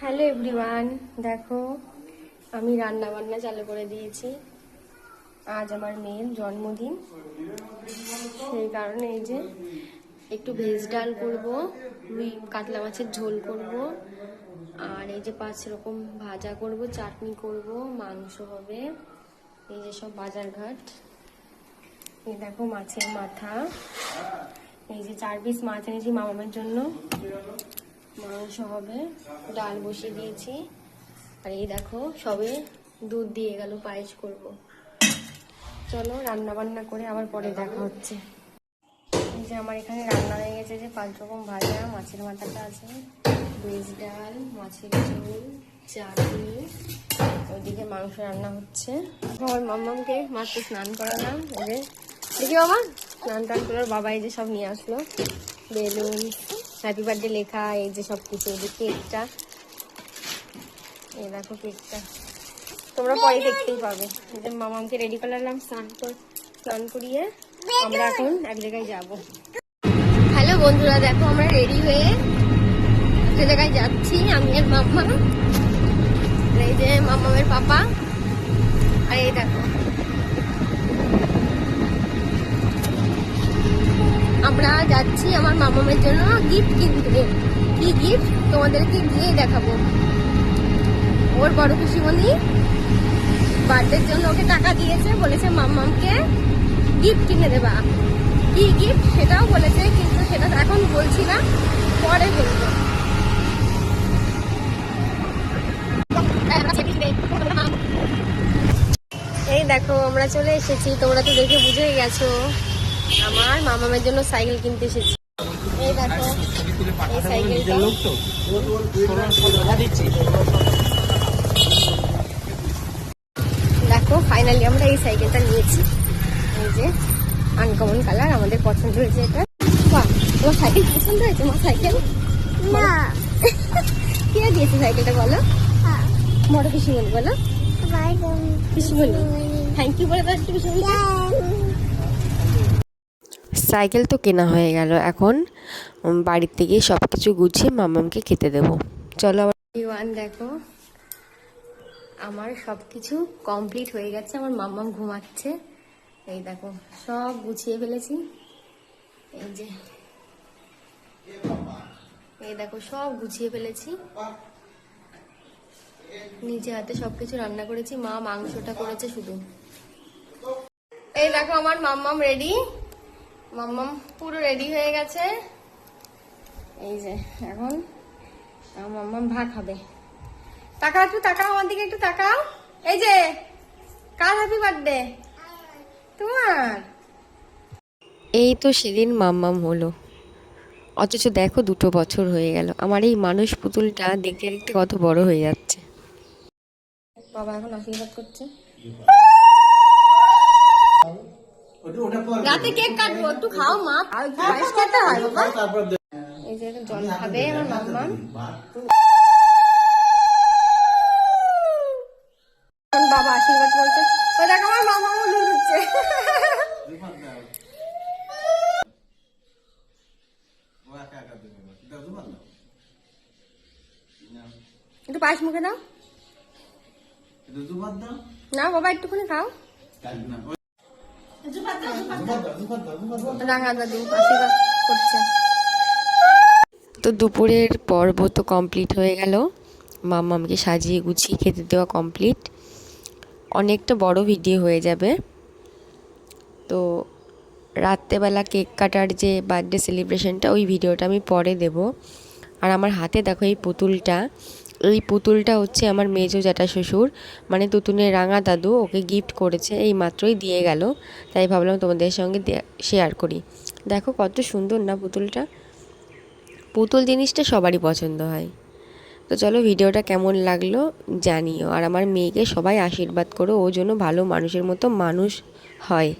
Hello everyone, দেখো আমি রান্না বান্না চালু করে দিয়েছি। আজ আমার মেয়ের জন্মদিন। সেই কারণে এই যে একটু ভেজ ডাল করব, রুই কাতলা মাছের ঝোল করব, আর এই যে পাঁচ রকম ভাজা করব, চাটনি করব, মাংস হবে। এই যে সব বাজার ঘাট এই দেখো মাছের মাথা। এই যে চার পিস মাছ এনেছি মামামের জন্য। মাংস হবে, ডাল বসিয়ে দিয়েছি। আর এই দেখো, সবে দুধ দিয়ে গেল, পায়েস করব। চলো রান্না বান্না করে আবার পরে দেখা হচ্ছে। এই যে আমার এখানে রান্না হয়ে গেছে যে পাঁচ রকম ভাজা, মাছের মাথাটা আছে ভেজ ডাল, মাছের ঝোল, চাটনি। ওইদিকে মাংস রান্না হচ্ছে। আমার মাম্মামকে মাত্র স্নান করালাম। যে দেখি বাবা, স্নান টান করে ওর বাবা এই যে সব নিয়ে আসলো। বেলুন হ্যাপি বার্থডে লেখা এই যে সব কিছু এই যে কেকটা এই দেখো কেকটা তোমরা পরে দেখতেই পাবে। এই যে মামামকে রেডি করলাম স্নান স্নান করিয়ে আমরা এখন এক জায়গায় যাব। হ্যালো বন্ধুরা দেখো আমরা রেডি হয়ে একটা জায়গায় যাচ্ছি আমি আর মাম্মা এই যে মামামের পাপা। আর এই দেখো যাচ্ছি আমার মামামের জন্য গিফট কিনতে। কি গিফট তোমাদেরকে গিয়ে দেখাবো। ওর বড় খুশিমণি বার্থডের জন্য ওকে টাকা দিয়েছে, বলেছে মাম্মামকে গিফট কিনে দেবা। কি গিফট সেটাও বলেছে, কিন্তু সেটা এখন বলছি না, পরে বলব। এই দেখো, আমরা চলে এসেছি, তোমরা তো দেখে বুঝেই গেছো। আমার মামামের জন্য সাইকেল কিনতে এসেছি। এই দেখো এই সাইকেলটা। দেখো ফাইনালি আমরা এই সাইকেলটা নিয়েছি। এই যে আনকমন কালার আমাদের পছন্দ হয়েছে এটা। বাহ তোমার সাইকেল পছন্দ হয়েছে? তোমার সাইকেল? না। কে দিয়েছে সাইকেলটা বলো? বড় পিসি বলি। বলো পিসি বলি থ্যাংক ইউ বলে পিসি বলি সাইকেল তো কেনা হয়ে গেল। এখন বাড়ির থেকে সব কিছু গুছিয়ে মামামকে খেতে দেবো। চলো আবার দেখো, আমার সব কিছু কমপ্লিট হয়ে গেছে। আমার মাম্মাম ঘুমাচ্ছে। এই দেখো, সব গুছিয়ে ফেলেছি। এই যে, এই দেখো, সব গুছিয়ে ফেলেছি। নিজে হাতে সবকিছু রান্না করেছি। মা মাংসটা করেছে শুধু। এই দেখো, আমার মাম্মাম রেডি মাম্মাম পুরো রেডি হয়ে গেছে। এই যে এখন মাম্মাম ভাত হবে তাকাও একটু তাকাও আমার দিকে একটু তাকাও। এই যে কার হ্যাপি বার্থডে তোমার। এই তো সেদিন মাম্মাম হলো। অথচ দেখো দুটো বছর হয়ে গেল। আমার এই মানুষ পুতুলটা দেখতে দেখতে কত বড় হয়ে যাচ্ছে। বাবা এখন আশীর্বাদ করছে। রাতে কেক কাটবো একটু খাও মা। আর পায়েস খেতে হয় বাবা? এই যে জল খাবে আমার মাম্মাম বাবা আশীর্বাদ বলছে ওই দেখ আমার মামা উলু উঠছে একটু পায়েস মুখে দাও। না বাবা একটুখানি খাও। তো দুপুরের পর্ব তো কমপ্লিট হয়ে গেল। মাম্মামকে সাজিয়ে গুছিয়ে খেতে দেওয়া কমপ্লিট অনেকটা বড় ভিডিও হয়ে যাবে। তো রাত্রেবেলা কেক কাটার যে বার্থডে সেলিব্রেশনটা ওই ভিডিওটা আমি পরে দেব। আর আমার হাতে দেখো এই পুতুলটা। এই পুতুলটা হচ্ছে আমার মেজো জ্যাঠা শ্বশুর মানে তুতুনের রাঙা দাদু, ওকে গিফট করেছে, এই মাত্রই দিয়ে গেল। তাই ভাবলাম তোমাদের সঙ্গে শেয়ার করি। দেখো কত সুন্দর না পুতুলটা। পুতুল জিনিসটা সবারই পছন্দ হয়। তো চলো ভিডিওটা কেমন লাগল জানিও। আর আমার মেয়েকে সবাই আশীর্বাদ করো, ও যেন ভালো মানুষের মতো মানুষ হয়।